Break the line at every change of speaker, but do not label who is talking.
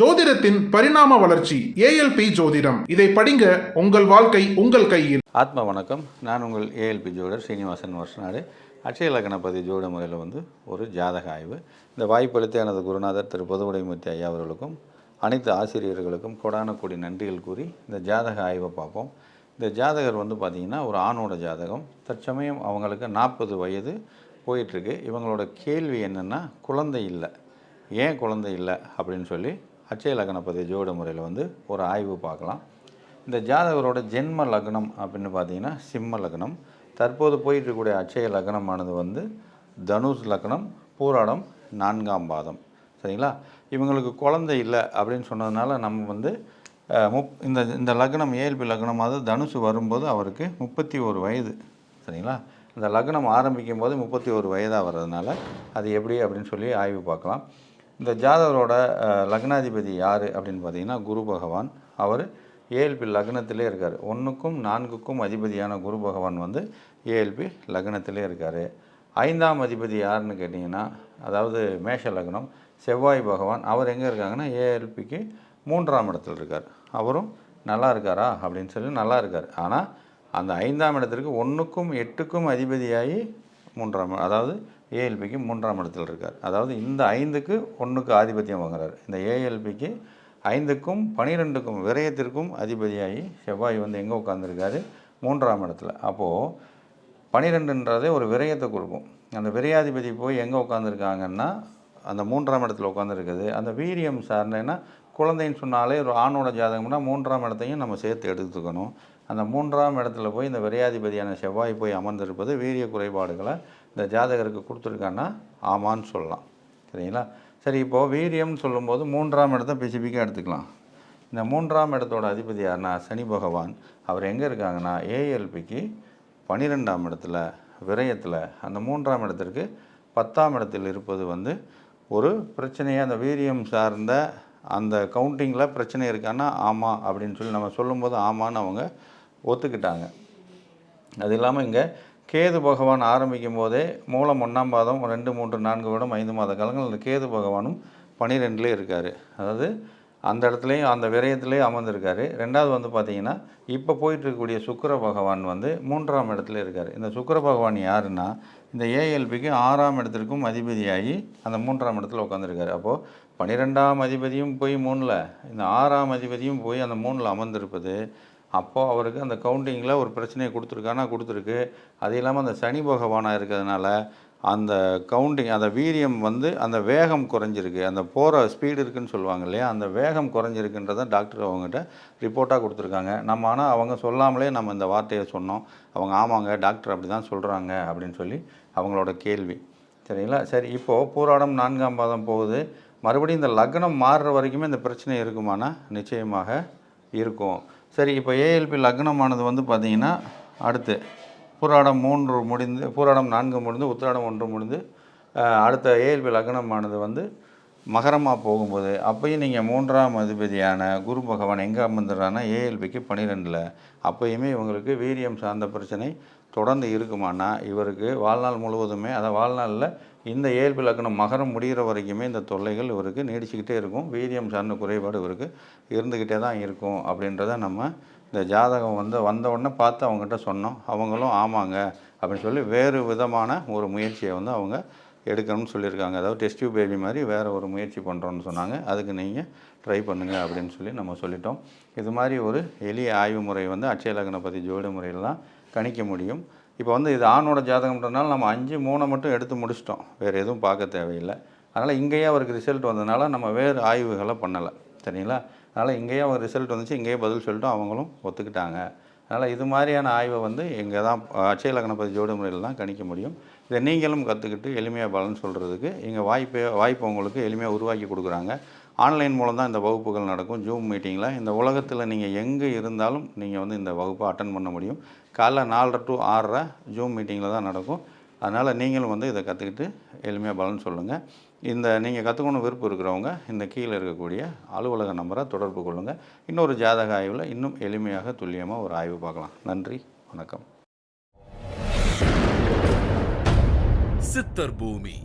ஜோதிடத்தின் பரிணாம வளர்ச்சி ஏஎல்பி ஜோதிடம். இதை படிங்க உங்கள் வாழ்க்கை உங்கள் கையில்.
ஆத்ம வணக்கம். நான் உங்கள் ஏஎல்பி ஜோடர் சீனிவாசன் வருஷநாடு அட்சய லக்னபதி ஜோட முறையில் வந்து ஒரு ஜாதக ஆய்வு. இந்த வாய்ப்பளித்த எனது குருநாதர் திரு பொதுவுடைமூர்த்தி ஐயா அவர்களுக்கும் அனைத்து ஆசிரியர்களுக்கும் கொடான கூடி நன்றிகள் கூறி இந்த ஜாதக ஆய்வை பார்ப்போம். இந்த ஜாதகர் வந்து பார்த்திங்கன்னா ஒரு ஆணோட ஜாதகம். தற்சமயம் அவங்களுக்கு நாற்பது வயது போயிட்டுருக்கு இவங்களோட கேள்வி என்னென்னா குழந்தை இல்லை. ஏன் குழந்தை இல்லை? அப்படின்னு சொல்லி அச்சய லக்னப்பதி ஜோட முறையில் வந்து ஒரு ஆய்வு பார்க்கலாம். இந்த ஜாதகரோட ஜென்ம லக்னம் அப்படின்னு பார்த்தீங்கன்னா சிம்ம லக்னம். தற்போது போயிட்டு அச்சய லக்னமானது வந்து தனுஷ் லக்னம் பூராடம் நான்காம் பாதம். சரிங்களா? இவங்களுக்கு குழந்தை இல்லை அப்படின்னு சொன்னதுனால நம்ம வந்து முப் இந்த இந்த லக்னம் ஏஎல்பி லக்னமாவது தனுசு வரும்போது அவருக்கு முப்பத்தி ஒரு வயது. சரிங்களா? இந்த லக்னம் ஆரம்பிக்கும் போது முப்பத்தி ஒரு வயதாக வர்றதுனால அது எப்படி அப்படின்னு சொல்லி ஆய்வு பார்க்கலாம். இந்த ஜாதகரோட லக்னாதிபதி யார் அப்படின்னு பார்த்தீங்கன்னா குரு பகவான். அவர் ஏஎல்பி லக்னத்திலே இருக்கார். ஒன்றுக்கும் நான்குக்கும் அதிபதியான குரு பகவான் வந்து ஏஎல்பி லக்னத்திலே இருக்கார். ஐந்தாம் அதிபதி யாருன்னு கேட்டிங்கன்னா அதாவது மேஷ லக்னம் செவ்வாய் பகவான். அவர் எங்கே இருக்காங்கன்னா ஏஎல்பிக்கு மூன்றாம் இடத்துல இருக்கார். அவரும் நல்லா இருக்காரா அப்படின்னு சொல்லி நல்லா இருக்கார். ஆனால் அந்த ஐந்தாம் இடத்திற்கு ஒன்றுக்கும் எட்டுக்கும் அதிபதியாகி மூன்றாம் அதாவது ஏஎல்பிக்கு மூன்றாம் இடத்தில் இருக்கார். அதாவது இந்த ஐந்துக்கு ஒன்றுக்கு ஆதிபத்தியம் வாங்குறார். இந்த ஏஎல்பிக்கு ஐந்துக்கும் பனிரெண்டுக்கும் விரயத்திற்கும் அதிபதியாகி செவ்வாய் வந்து எங்கே உட்காந்துருக்காரு மூன்றாம் இடத்துல. அப்போது பனிரெண்டுன்றதே ஒரு விரயத்தை கொடுக்கும். அந்த விரையாதிபதி போய் எங்கே உட்காந்துருக்காங்கன்னா அந்த மூன்றாம் இடத்துல உட்காந்துருக்குது அந்த வீரியம் சார்ந்தேன்னா குழந்தைன்னு சொன்னாலே ஒரு ஆணோட ஜாதகம்னா மூன்றாம் இடத்தையும் நம்ம சேர்த்து எடுத்துக்கணும். அந்த மூன்றாம் இடத்துல போய் இந்த விரையாதிபதியான செவ்வாய் போய் அமர்ந்திருப்பது வீரிய குறைபாடுகளை இந்த ஜாதகருக்கு கொடுத்துருக்கான்னா ஆமான்னு சொல்லலாம். சரிங்களா? சரி இப்போது வீரியம்னு சொல்லும்போது மூன்றாம் இடத்த ஸ்பெசிஃபிக்காக எடுத்துக்கலாம். இந்த மூன்றாம் இடத்தோட அதிபதி யார்னா சனி பகவான். அவர் எங்கே இருக்காங்கன்னா? ஏஎல்பிக்கு பன்னிரெண்டாம் இடத்துல விரயத்தில். அந்த மூன்றாம் இடத்திற்கு பத்தாம் இடத்தில் இருப்பது வந்து ஒரு பிரச்சனையாக அந்த வீரியம் சார்ந்த அந்த கவுண்டிங்கில் பிரச்சனை இருக்கான்னா ஆமாம் அப்படின்னு சொல்லி நம்ம சொல்லும்போது ஆமான்னு அவங்க ஒத்துக்கிட்டாங்க. அது இல்லாமல் இங்கே கேது பகவான் ஆரம்பிக்கும் போதே மூலம் ஒன்றாம் பாதம் ரெண்டு மூன்று நான்கு வருடம் ஐந்து மாத காலங்கள் அந்த கேது பகவானும் பனிரெண்டுலேயே இருக்கார். அதாவது அந்த இடத்துலையும் அந்த விரயத்துலேயும் அமர்ந்திருக்காரு. ரெண்டாவது வந்து பார்த்தீங்கன்னா இப்போ போயிட்டு இருக்கக்கூடிய பகவான் வந்து மூன்றாம் இடத்துல இருக்கார். இந்த சுக்கர பகவான் யாருன்னா இந்த ஏஎல்பிக்கு ஆறாம் இடத்திற்கும் அதிபதியாகி அந்த மூன்றாம் இடத்துல உட்காந்துருக்காரு அப்போது பன்னிரெண்டாம் அதிபதியும் போய் மூணில் இந்த ஆறாம் அதிபதியும் போய் அந்த மூணில் அமர்ந்திருப்பது அப்போது அவருக்கு அந்த கவுண்டிங்கில் ஒரு பிரச்சனையை கொடுத்துருக்கானா கொடுத்துருக்கு. அது இல்லாமல் அந்த சனி பகவானாக இருக்கிறதுனால அந்த கவுண்டிங் அந்த வீரியம் வந்து அந்த வேகம் குறைஞ்சிருக்கு. அந்த போகிற ஸ்பீடு இருக்குன்னு சொல்லுவாங்க இல்லையா? அந்த வேகம் குறைஞ்சிருக்குன்றதை டாக்டர் அவங்ககிட்ட ரிப்போர்ட்டாக கொடுத்துருக்காங்க. நம்ம ஆனால் அவங்க சொல்லாமலே நம்ம இந்த வார்த்தையை சொன்னோம். அவங்க ஆமாங்க டாக்டர் அப்படி தான் சொல்கிறாங்க அப்படின்னு சொல்லி அவங்களோட கேள்வி. சரிங்களா? சரி இப்போது பூராடம் நான்காம் பாதம் போகுது. மறுபடியும் இந்த லக்னம் மாறுற வரைக்குமே இந்த பிரச்சனை இருக்குமானா? நிச்சயமாக இருக்கும். சரி இப்போ ஏஎல்பி லக்னமானது வந்து பார்த்திங்கன்னா அடுத்து பூராடம் மூன்று முடிந்து பூராடம் நான்கு முடிந்து உத்திராடம் ஒன்று முடிந்து அடுத்த ஏஎல்பி லக்னமானது வந்து மகரமாக போகும்போது அப்பயும் நீங்கள் மூன்றாம் அதிபதியான குரு பகவான் எங்கே அமர்ந்துடுறான்னா ஏஎல்பிக்கு பன்னிரெண்டில் அப்பயுமே இவங்களுக்கு வீரியம் சார்ந்த பிரச்சனை தொடர்ந்து இருக்குமானா இவருக்கு வாழ்நாள் முழுவதுமே அதை வாழ்நாளில் இந்த ஏழ்பி லக்னம் மகரம் முடிகிற வரைக்குமே இந்த தொல்லைகள் இவருக்கு நீடிச்சுக்கிட்டே இருக்கும். வீரியம் சார்ந்த குறைபாடு இவருக்கு இருந்துக்கிட்டே தான் இருக்கும் அப்படின்றத நம்ம இந்த ஜாதகம் வந்து வந்த உடனே பார்த்து அவங்ககிட்ட சொன்னோம். அவங்களும் ஆமாங்க அப்படின்னு சொல்லி வேறு விதமான ஒரு முயற்சியை வந்து அவங்க எடுக்கணும்னு சொல்லியிருக்காங்க. அதாவது டெஸ்ட் பேபி மாதிரி வேறு ஒரு முயற்சி பண்ணுறோன்னு சொன்னாங்க. அதுக்கு நீங்கள் ட்ரை பண்ணுங்கள் அப்படின்னு சொல்லி நம்ம சொல்லிட்டோம். இது மாதிரி ஒரு எளிய ஆய்வு முறை வந்து அட்சய லக்ன பற்றி ஜோடி முறையிலாம் கணிக்க முடியும். இப்போ வந்து இது ஆணோட ஜாதகம்ன்றனால நம்ம அஞ்சு மூணை மட்டும் எடுத்து முடிச்சிட்டோம். வேறு எதுவும் பார்க்க தேவையில்லை. அதனால் இங்கேயே அவருக்கு ரிசல்ட் வந்ததுனால நம்ம வேறு ஆய்வுகளை பண்ணலை. சரிங்களா? அதனால் இங்கேயே அவங்க ரிசல்ட் வந்துச்சு இங்கேயே பதில் சொல்லிட்டோம் அவங்களும் ஒத்துக்கிட்டாங்க. அதனால் இது மாதிரியான ஆய்வை வந்து இங்கே தான் அச்சய லக்னபதி ஜோடி முறையில் தான் கணிக்க முடியும். இதை நீங்களும் கற்றுக்கிட்டு எளிமையாக பலன் சொல்கிறதுக்கு இங்கே வாய்ப்பை வாய்ப்பு உங்களுக்கு எளிமையாக உருவாக்கி கொடுக்குறாங்க. ஆன்லைன் மூலம் தான் இந்த வகுப்புகள் நடக்கும். ஜூம் மீட்டிங்கில் இந்த உலகத்தில் நீங்கள் எங்கே இருந்தாலும் நீங்கள் வந்து இந்த வகுப்பை அட்டன் பண்ண முடியும். காலைல நாலரை டு ஆறரை ஜூம் மீட்டிங்கில் தான் நடக்கும். அதனால் நீங்களும் வந்து இதை கற்றுக்கிட்டு எளிமையாக பலன் சொல்லுங்கள் இந்த நீங்கள் கற்றுக்கணும் விருப்பம் இருக்கிறவங்க இந்த கீழே இருக்கக்கூடிய அலுவலக நம்பரை தொடர்பு கொள்ளுங்கள் இன்னொரு ஜாதக ஆய்வில் இன்னும் எளிமையாக துல்லியமாக ஒரு ஆய்வு பார்க்கலாம். நன்றி வணக்கம்.
சித்தர் பூமி.